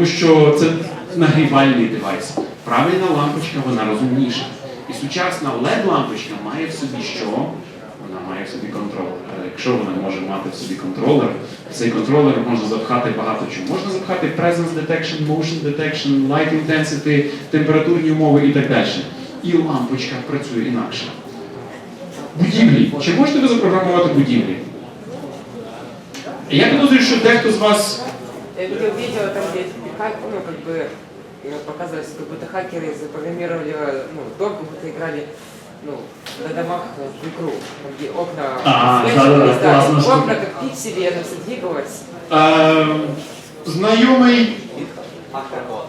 тому що це нагрівальний девайс. Правильна лампочка, вона розумніша. І сучасна LED-лампочка має в собі що? Вона має в собі контролер. Якщо вона може мати в собі контролер, цей контролер можна запхати багато чого. Можна запхати presence detection, motion detection, light intensity, температурні умови і так далі. І лампочка працює інакше. Будівлі. Чи можете ви запрограмувати будівлі? Я підозрюю, що дехто з вас видел видео, там где хак- ну, как бы, э, показывали, что как будто хакеры запрограммировали э, ну, дом, как будто играли ну, на домах э, в игру, там, где окна А, свечивались, да-да-да, классная штука. окна как пиксели, оно все двигалось. Е, знайомий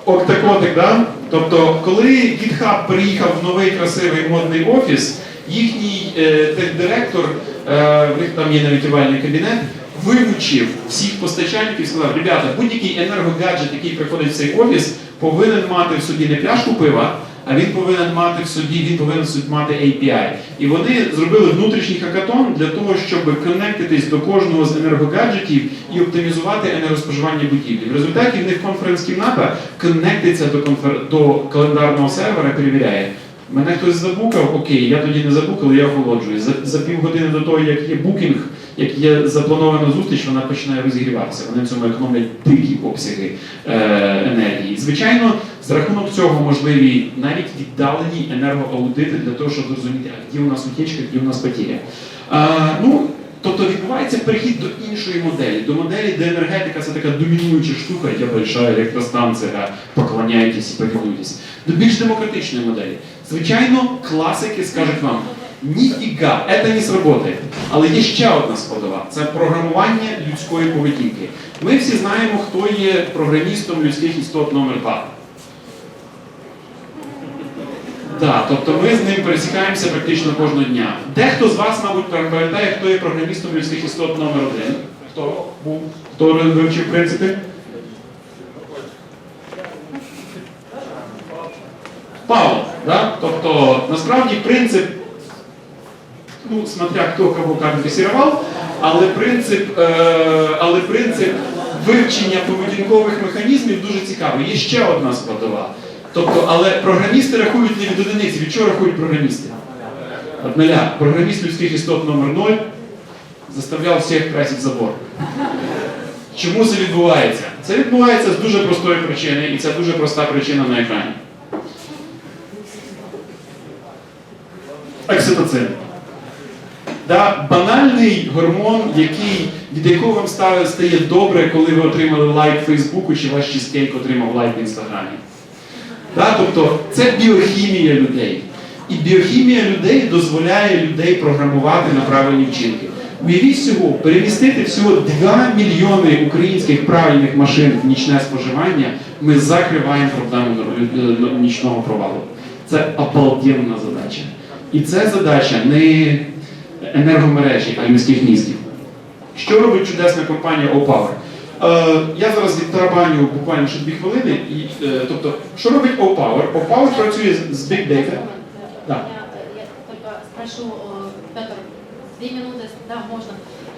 Октакотик, да? Тобто, коли GitHub приїхав в новий красивий модний офіс, їхній е, техдиректор, е, в них там є навіть овальний кабінет, вивчив всіх постачальників і сказав, ребята, будь-який енергогаджет, який приходить в цей офіс, повинен мати в собі не пляшку пива, а він повинен мати в собі, він повинен мати API. І вони зробили внутрішній хакатон для того, щоб коннектитись до кожного з енергогаджетів і оптимізувати енергоспоживання будівлі. В результаті в них конференц-кімната коннектиться до, конфер... до календарного сервера перевіряє. Мене хтось забукав, окей, я тоді не забукав, я охолоджуюсь. За, за півгодини до того, як є букінг, як є запланована зустріч, вона починає розігріватися. Вони в цьому економлять дикі обсяги е, енергії. Звичайно, за рахунок цього можливі навіть віддалені енергоаудити для того, щоб зрозуміти, а де у нас утічка, де у нас потіря. А, ну, тобто відбувається перехід до іншої моделі, до моделі, де енергетика це така домінуюча штука, я большая електростанція, поклоняйтесь і повинуйтесь. До більш демократичної моделі. Звичайно, класики скажуть вам, ніфіга, це не сработає. Але є ще одна складова це програмування людської поведінки. Ми всі знаємо, хто є програмістом людських істот номер 2 Так, тобто ми з ним пересікаємося практично кожного дня. Дехто з вас, мабуть, пам'ятає, хто є програмістом людських істот номер один. Хто був? Хто вивчив принципи? Павло. Да? Тобто, насправді принцип, ну, смотря хто кого кваліфікував, але принцип, е, але принцип вивчення поведінкових механізмів дуже цікавий. Є ще одна складова. Тобто, але програмісти рахують не від одиниці. Від чого рахують програмісти? От нуля. Програміст людських істот номер 0 заставляв всіх красити забор. Чому це відбувається? Це відбувається з дуже простої причини, і це дуже проста причина на екрані. Окситоцин. Да, банальний гормон, який, від якого вам стає, добре, коли ви отримали лайк в Фейсбуку чи ваш чизкейк отримав лайк в Інстаграмі. Да, тобто це біохімія людей. І біохімія людей дозволяє людей програмувати на правильні вчинки. Уявіть всього, перемістити всього 2 мільйони українських правильних машин в нічне споживання, ми закриваємо проблему нічного провалу. Це обалденна задача. І це задача не енергомережі, а міських містів. Що робить чудесна компанія OPower? Е, я зараз відтарабаню буквально ще дві хвилини. І, е, тобто, що робить OPower? OPower працює з- Big Data. Я, Я, я спрошу, э, Петр, две минуты, да, можно.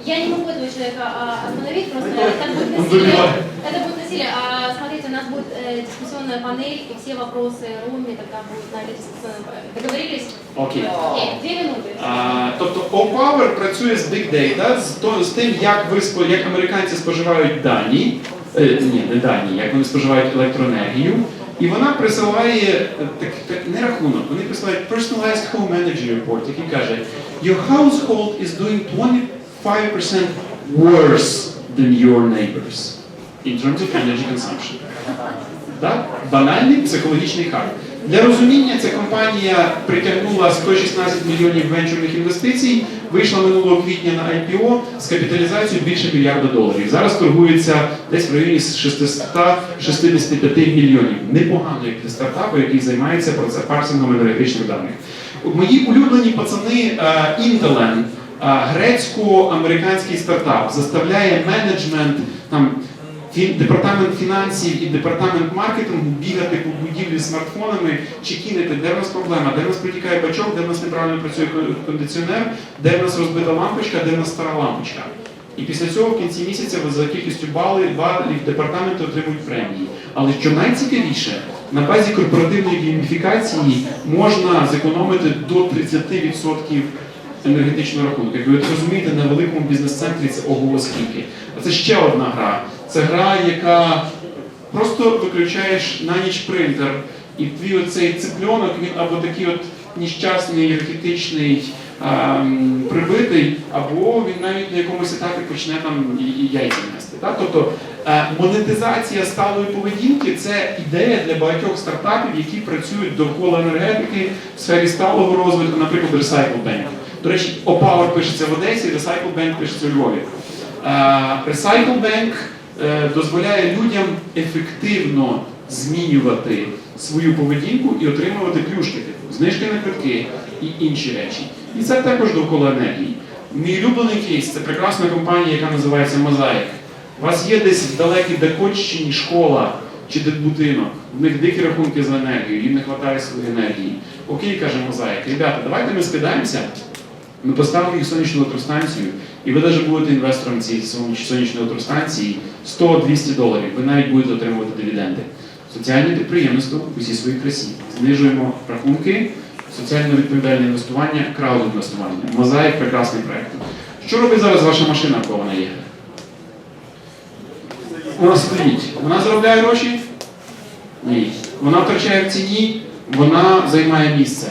Я не могу этого человека а, остановить, просто это будет Он насилие. добивает. Это будет насилие. А смотрите, у нас будет э, дискуссионная панель, и все вопросы Руми тогда будут на этой дискуссионной панели. Договорились? Окей. Окей, две минуты. А, тобто OPower працює з Big Data, з, то, з тим, як, ви, спо- як американці споживають дані, е, ні, не дані, як вони споживають електроенергію, і вона присилає е, так, так, не рахунок, вони присилають personalized home energy report, який каже, your household is doing 25% worse than your neighbors in terms of energy consumption. Так? Банальний психологічний хак. Для розуміння ця компанія притягнула 116 мільйонів венчурних інвестицій, вийшла минулого квітня на IPO з капіталізацією більше мільярда доларів. Зараз торгується десь в районі 665 мільйонів. Непогано як для стартапу, який займається парсингом енергетичних даних. Мої улюблені пацани е, грецько-американський стартап, заставляє менеджмент там. Департамент фінансів і департамент маркетингу бігати по будівлі смартфонами, чекінити, де в нас проблема, де в нас протікає бачок, де в нас неправильно працює кондиціонер, де в нас розбита лампочка, де в нас стара лампочка. І після цього в кінці місяця ви за кількістю балів, балів департаменти отримують премії. Але що найцікавіше, на базі корпоративної гейміфікації можна зекономити до 30% енергетичного рахунку. Як ви розумієте, на великому бізнес-центрі це ого скільки. А це ще одна гра. Це гра, яка просто виключаєш на ніч принтер, і твій оцей цыпленок, він або такий от нещасний, енергетичний, ем, прибитий, або він навіть на якомусь етапі почне там і, і яйця нести. Так? Тобто е, монетизація сталої поведінки це ідея для багатьох стартапів, які працюють довкола енергетики в сфері сталого розвитку, наприклад, Bank. До речі, Opower пишеться в Одесі, Recycle Bank пишеться у Львові. Е, Recycle Bank е, дозволяє людям ефективно змінювати свою поведінку і отримувати плюшки, типу знижки на квитки і інші речі. І це також довкола енергії. Мій улюблений кейс це прекрасна компанія, яка називається Mosaic. У вас є десь в далекій Дакотщині школа чи будинок, в них дикі рахунки за енергію, їм не вистачає своєї енергії. Окей, каже Mosaic, ребята, давайте ми скидаємося, ми поставимо їх сонячну електростанцію, і ви навіть будете інвестором цієї соняч- сонячної електростанції 100-200 доларів. Ви навіть будете отримувати дивіденди. Соціальне підприємництво в усій своїй красі. Знижуємо рахунки, соціально відповідальне інвестування, крауд інвестування. Мозаїк прекрасний проект. Що робить зараз ваша машина, коли вона є? Вона стоїть. Вона заробляє гроші? Ні. Вона втрачає в ціні, вона займає місце.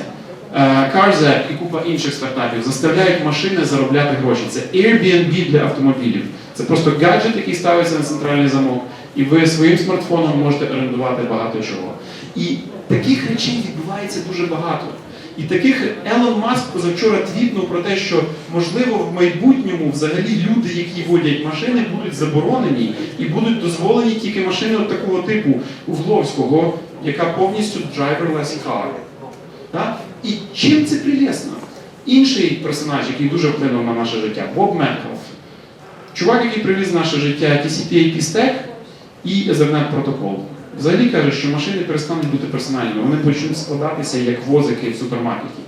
Е, і купа інших стартапів заставляють машини заробляти гроші. Це Airbnb для автомобілів. Це просто гаджет, який ставиться на центральний замок, і ви своїм смартфоном можете орендувати багато чого. І таких речей відбувається дуже багато. І таких Елон Маск позавчора твітнув про те, що можливо в майбутньому взагалі люди, які водять машини, будуть заборонені і будуть дозволені тільки машини от такого типу Угловського, яка повністю driverless car. Так? І чим це прелесно? Інший персонаж, який дуже вплинув на наше життя, Боб Менков. Чувак, який привіз наше життя TCP-IP стек і Ethernet протокол. Взагалі каже, що машини перестануть бути персональними, вони почнуть складатися як возики в супермаркеті.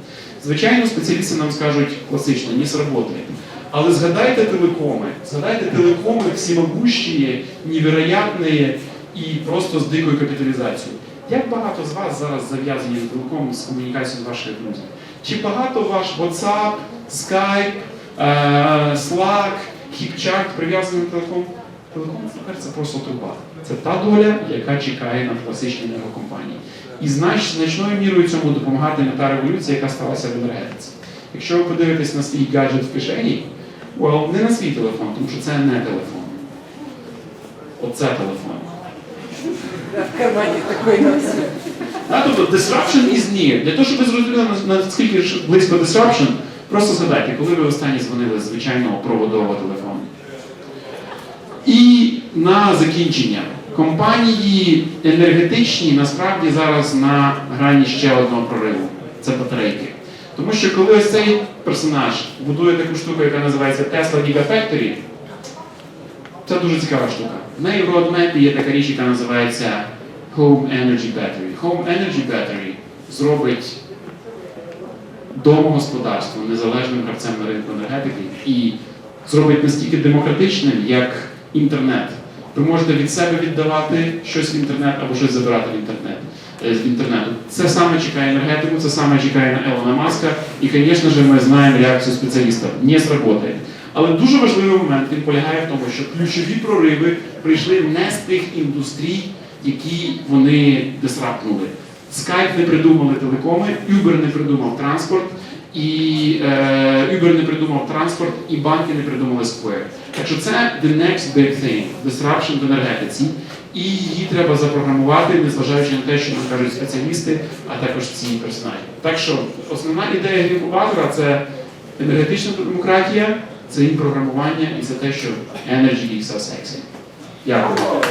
Звичайно, спеціалісти нам скажуть класично, не сработає. Але згадайте телекоми, згадайте телекоми всемогущі, невероятні і просто з дикою капіталізацією. Як багато з вас зараз зав'язані з телеком з комунікацією з ваших друзів? Чи багато ваш WhatsApp, Skype, е, Slack, HipChat прив'язаний до телеком? Телеком тепер це просто труба. Це та доля, яка чекає на класичні енергокомпанії. І знач, значною мірою цьому допомагатиме та революція, яка сталася в енергетиці. Якщо ви подивитесь на свій гаджет в кишені, well, не на свій телефон, тому що це не телефон. Оце телефон. В носит. Да, тобто disruption is near. Для того, щоб ви зрозуміли, наскільки ж близько disruption, просто згадайте, коли ви останні дзвонили з звичайного проводового телефону. І на закінчення. Компанії енергетичні насправді зараз на грані ще одного прориву. Це батарейки. Тому що коли ось цей персонаж будує таку штуку, яка називається Tesla Gigafactory, це дуже цікава штука. В roadmap є така річ, яка називається Home Energy Battery. Home Energy Battery зробить домогосподарство незалежним гравцем на ринку енергетики і зробить настільки демократичним, як інтернет. Ви можете від себе віддавати щось в інтернет або щось забирати в інтернет е, з інтернету. Це саме чекає енергетику, це саме чекає на Елона Маска. І, звісно ж, ми знаємо реакцію спеціалістів. Не сработає. Але дуже важливий момент він полягає в тому, що ключові прориви прийшли не з тих індустрій, які вони дисраптнули. Skype не придумали телекоми, Uber не придумав транспорт, і е, Uber не придумав транспорт, і банки не придумали Square. Так що це the next big thing, disruption в енергетиці, і її треба запрограмувати, незважаючи на те, що нам кажуть спеціалісти, а також ці персонажі. Так що основна ідея інкубатора це енергетична демократія, це і програмування і це те, що energy gives us access. Дякую.